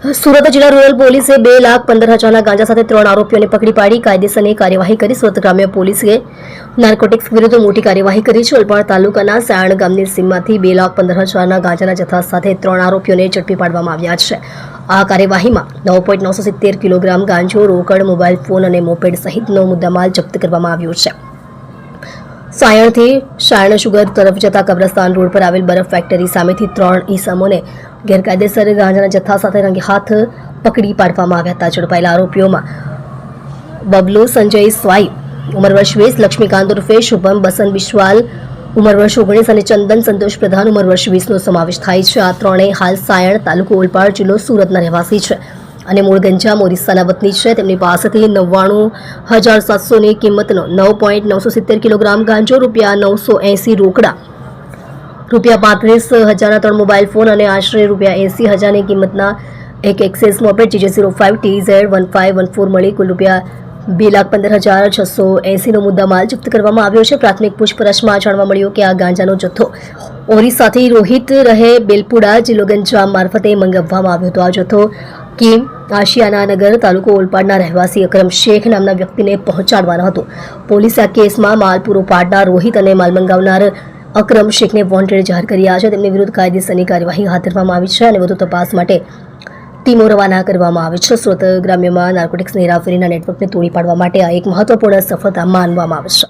સુરત જિલ્લા રૂરલ પોલીસે બે લાખ પંદર હજારના ગાંજા સાથે ત્રણ આરોપીઓને પકડી પાડી કાયદેસરની કાર્યવાહી કરી. સુરત ગ્રામ્ય પોલીસે નાર્કોટિક્સ વિરુદ્ધ મોટી કાર્યવાહી કરી છે. ઓલપાડ તાલુકાના સાયણ ગામની સીમમાંથી બે લાખ પંદર હજારના ગાંજાના જથ્થા સાથે ત્રણ આરોપીઓને ઝડપી પાડવામાં આવ્યા છે. આ કાર્યવાહીમાં નવ પોઈન્ટ નવસો સિત્તેર કિલોગ્રામ ગાંજો, રોકડ, મોબાઈલ ફોન અને મોપેડ સહિતનો મુદ્દામાલ જપ્ત કરવામાં આવ્યો છે. સાયણથી શાયણ સુગર તરફ જતા કબ્રસ્તાન રોડ પર આવેલ બરફ ફેક્ટરી સામેથી ત્રણ ઈસમોને ગેરકાયદેસર ગાંજાના જથ્થા સાથે રંગે હાથ પકડી પાડવામાં આવ્યા હતા. ઝડપાયેલા આરોપીઓમાં બબલુ સંજય સ્વાઈ, ઉંમર વર્ષ વીસ, લક્ષ્મીકાંત ઉર્ફે શુભમ બસન બિશ્વાલ ઉંમર વર્ષ ઓગણીસ અને ચંદન સંતોષ પ્રધાન ઉંમર વર્ષ વીસનો સમાવેશ થાય છે. આ ત્રણેય હાલ સાયણ તાલુકો ઓલપાડ જિલ્લો સુરતના રહેવાસી છે. અને મૂળ ગંજામ ઓરિસ્સાના વતની છે. તેમની પાસેથી નવ્વાણું હજાર સાતસોની કિંમતનો નવ પોઈન્ટ નવસો સિત્તેર કિલોગ્રામ ગાંજો, રૂપિયા નવસો એંસી રોકડા, રૂપિયા પાંત્રીસ હજારના ત્રણ મોબાઈલ ફોન અને આશરે રૂપિયા એંસી હજારની કિંમતના એક Access moped GJ zero five T Z one five one four મળી કુલ રૂપિયા બે લાખ પંદર હજાર છસો એંસીનો મુદ્દામાલ જપ્ત કરવામાં આવ્યો છે. પ્રાથમિક પૂછપરછમાં જાણવા મળ્યું કે આ ગાંજાનો જથ્થો ઓરિસ્સાથી રોહિત રહે બેલપુડા જિલ્લો ગંજામ મારફતે મંગાવવામાં આવ્યો હતો. આ જથ્થો કિમ આશિયાના નગર તાલુકો ઓલપાડના રહેવાસી અકરમ શેખ નામના વ્યક્તિને પહોંચાડવાનો હતો. પોલીસે આ કેસમાં માલ પૂરો પાડનાર રોહિત અને માલ મંગાવનાર અકરમ શેખને વોન્ટેડ જાહેર કર્યા છે. તેમની વિરુદ્ધ કાયદેસરની કાર્યવાહી હાથ ધરવામાં આવી છે અને વધુ તપાસ માટે ટીમો રવાના કરવામાં આવી છે. સુરત ગ્રામ્યમાં નાર્કોટિક્સની હેરાફેરીના નેટવર્કને તોડી પાડવા માટે આ એક મહત્વપૂર્ણ સફળતા માનવામાં આવે છે.